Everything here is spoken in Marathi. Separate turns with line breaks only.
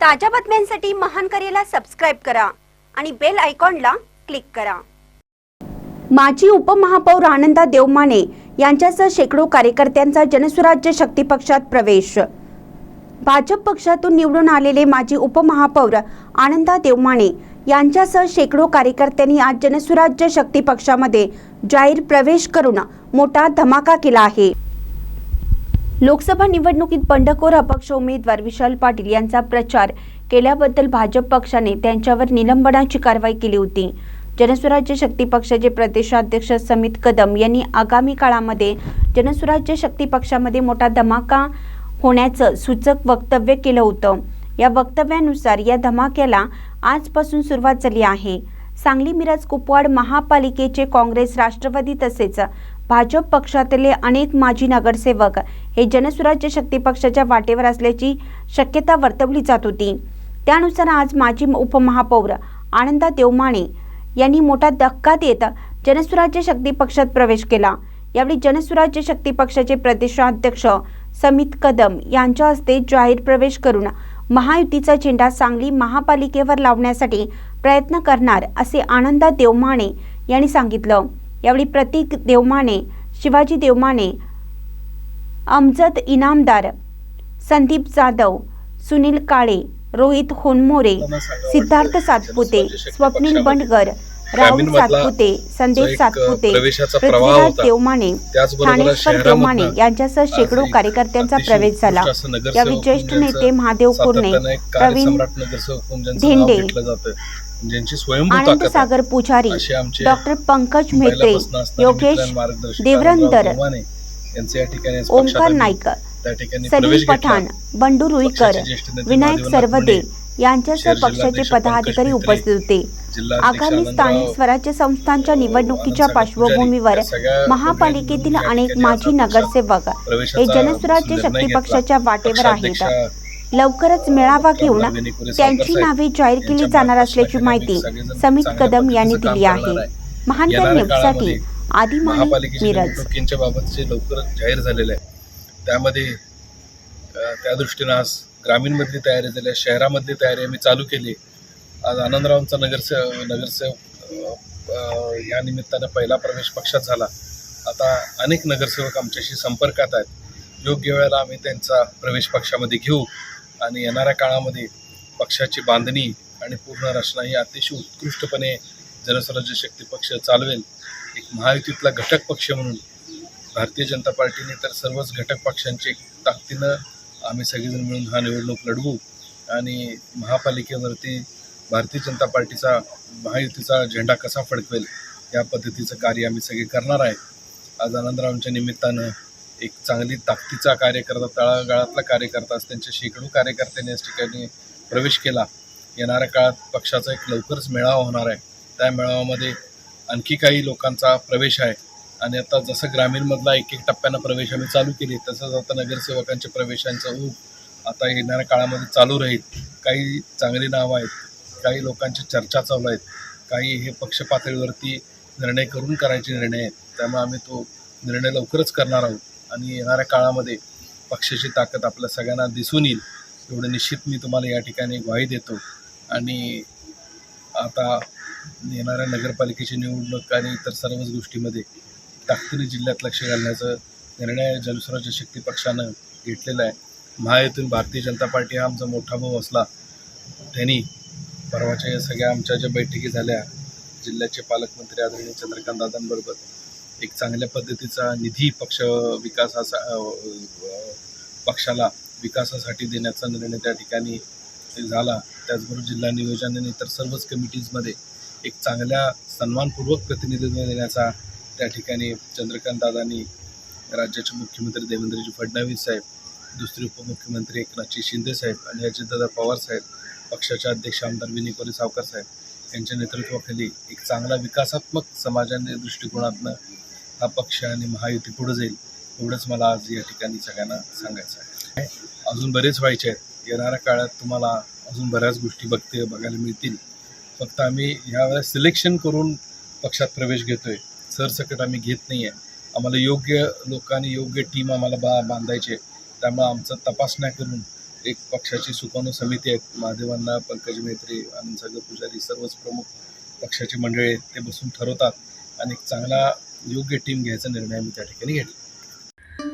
ताज्या बातम्यांसाठी महान करेला सबस्क्राईब करा आणि बेल आयकॉनला क्लिक करा. माजी उपमहापौर आनंदा देवमाने यांच्यासह शेकडो कार्यकर्त्यांचा जनसुराज्य शक्ती पक्षात प्रवेश. भाजप पक्षातून निवडून आलेले माजी उपमहापौर आनंदा देवमाने यांच्यासह शेकडो कार्यकर्त्यांनी आज जनसुराज्य शक्ती पक्षामध्ये जाहीर प्रवेश करून मोठा धमाका केला आहे. लोकसभा निवडणुकीत बंडखोर अपक्ष उमेदवार विशाल पाटील यांचा प्रचार केल्याबद्दल भाजप पक्षाने त्यांच्यावर निलंबनाची कारवाई केली होती. जनस्वराज्य शक्ती पक्षाचे प्रदेशाध्यक्ष समित कदम यांनी आगामी काळामध्ये जनस्वराज्य शक्ती पक्षामध्ये मोठा धमाका होण्याचं सूचक वक्तव्य केलं होतं. या वक्तव्यानुसार या धमाक्याला आजपासून सुरुवात झाली आहे. सांगली मिरज कुपवाड महापालिकेचे काँग्रेस राष्ट्रवादी तसेच भाजप पक्षातले अनेक माजी नगरसेवक हे जनसुराज्य शक्ती पक्षाच्या वाटेवर असल्याची शक्यता वर्तवली जात होती. त्यानुसार आज माजी उपमहापौर आनंदा देवमाने यांनी मोठा धक्का देत जनसुराज्य शक्ती पक्षात प्रवेश केला. यावेळी जनसुराज्य शक्ती पक्षाचे प्रदेशाध्यक्ष समित कदम यांच्या हस्ते जाहीर प्रवेश करून महायुतीचा झेंडा सांगली महापालिकेवर लावण्यासाठी प्रयत्न करणार असे आनंदा देवमाने यांनी सांगितलं. यावेळी प्रतीक देवमाने शिवाजी देवमाने अमजद इनामदार संदीप जाधव सुनील काळे रोहित होनमोरे सिद्धार्थ सातपुते स्वप्नील बंडगर राहुल सातपुते संदेश सातपुते पृथ्वीराज. देवमाने ठाणेश्वर देवमाने यांच्यासह शेकडो कार्यकर्त्यांचा प्रवेश झाला यावेळी ज्येष्ठ
म्हणून
नेते महादेव कुरणे प्रवीण धेंडे, आनंद. सागर पुजारी डॉक्टर पंकज योगेश
मित्र मार्गदर्शक
देवरंदर
यांचे या ठिकाणी आज
ओंकार
पक्षात
नाईक
त्या ठिकाणी
सलीम
प्रवेश
पठाण बंडू रुईकर विनायक सरवदे यांच्यासह पक्षाचे पदाधिकारी उपस्थित होते. आगामी स्थानिक स्वराज्य संस्थांच्या निवडणुकीच्या पार्श्वभूमीवर महापालिकेतील अनेक माजी नगरसेवक हे जनसुराज्य
निर्णय
शक्ती. पक्षाच्या वाटेवर आहेत. लवकरच मेळावा घेऊन त्यांची नावे जाहीर केली जाणार असल्याची माहिती समित कदम यांनी दिली आहे. महानकर न्यूजसाठी आदिमानी
महापालिकेच्या निवडणुकींच्या बाबतचे लवकरच जाहीर झालेले आहे. त्यामध्ये त्या दृष्टीनं आज ग्रामीणमधली तयारी झाली आहे शहरामधली तयारी आम्ही चालू केली आज आनंदरावांचा नगरसेव नगरसेवक या निमित्तानं पहिला प्रवेश पक्षात झाला. आता अनेक नगरसेवक आमच्याशी संपर्कात आहेत. योग्य वेळेला आम्ही त्यांचा प्रवेश पक्षामध्ये घेऊ आणि येणाऱ्या काळामध्ये पक्षाची बांधणी आणि पूर्ण रचना ही अतिशय उत्कृष्टपणे जनस्वराज्य शक्ती पक्ष चालवेल. एक महायुतीतला घटक पक्ष म्हणून भारतीय जनता पार्टीने तर सर्वच घटक पक्षांची ताकदीनं आम्ही सगळेजण मिळून हा निवडणूक लढवू. आणि महापालिकेवरती भारतीय जनता पार्टीचा महायुतीचा झेंडा कसा फडकवेल या पद्धतीचं कार्य आम्ही सगळे करणार आहे. आज आनंदरावांच्या निमित्तानं एक चांगली ताकदीचा कार्यकर्ता तळागाळातला कार्यकर्ता त्यांच्या शेकडो कार्यकर्त्यांनी याच ठिकाणी प्रवेश केला. येणाऱ्या काळात पक्षाचा एक लवकरच मेळावा होणार आहे. त्या मेळाव्यामध्ये आणखी काही लोकांचा प्रवेश आहे. आणि आता जसं ग्रामीणमधला एक एक टप्प्यानं प्रवेश आम्ही चालू केली तसंच आता नगरसेवकांच्या प्रवेशांचा ऊप आता येणाऱ्या काळामध्ये चालू राहील. काही चांगली नावं आहेत काही लोकांच्या चर्चा चालू आहेत काही हे पक्ष पातळीवरती निर्णय करून करायचे निर्णय आहेत. त्यामुळे आम्ही तो निर्णय लवकरच करणार आहोत. आणि येणाऱ्या काळामध्ये पक्षाची ताकद आपल्या सगळ्यांना दिसून येईल एवढं निश्चित मी तुम्हाला या ठिकाणी ग्वाही देतो. आणि आता येणाऱ्या नगरपालिकेची निवडणूक आणि इतर सर्वच गोष्टीमध्ये ताकदीने जिल्ह्यात लक्ष घालण्याचा निर्णय जनस्वराज्य शक्ती पक्षानं घेतलेला आहे. महायुतीन भारतीय जनता पार्टी हा आमचा मोठा भाऊ असला त्यांनी परवाच्या या सगळ्या आमच्या ज्या बैठकी झाल्या जिल्ह्याचे पालकमंत्री आदरणीय चंद्रकांत दादांबरोबर एक चांगल्या पद्धतीचा निधी पक्ष विकासाचा पक्षाला विकासासाठी देण्याचा निर्णय त्या ठिकाणी झाला. त्याचबरोबर जिल्हा नियोजन आणि इतर सर्वच कमिटीजमध्ये एक चांगल्या सन्मानपूर्वक प्रतिनिधित्व देण्याचा त्या ठिकाणी चंद्रकांत दादांनी राज्याचे मुख्यमंत्री देवेंद्रजी फडणवीस साहेब दुसरे उपमुख्यमंत्री एकनाथजी शिंदे साहेब आणि अजितदादा पवार साहेब पक्षाचे अध्यक्ष आमदार विनय कोरे सावकर साहेब यांच्या नेतृत्वाखाली एक चांगला विकासात्मक समाजाने दृष्टिकोनातनं हा पक्ष आणि महायुती पुढे जाईल एवढंच मला आज या ठिकाणी सगळ्यांना सांगायचं आहे. अजून बरेच व्हायचे आहेत. येणाऱ्या काळात तुम्हाला अजून बऱ्याच गोष्टी बघते बघायला मिळतील. फक्त आम्ही ह्यावेळेस सिलेक्शन करून पक्षात प्रवेश घेतोय. सरसकट आम्ही घेत नाही आहे आम्हाला योग्य लोकांनी योग्य टीम आम्हाला बा बांधायचे त्यामुळे आमचं तपासण्या करून एक पक्षाची सुकाणू समिती आहेत. महादेवांना पंकज मेत्री आनंद सागर पुजारी सर्वच प्रमुख पक्षाची मंडळी आहेत. ते बसून ठरवतात आणि एक चांगला योग्य टीम घ्यायचा निर्णय आम्ही त्या ठिकाणी घेतला.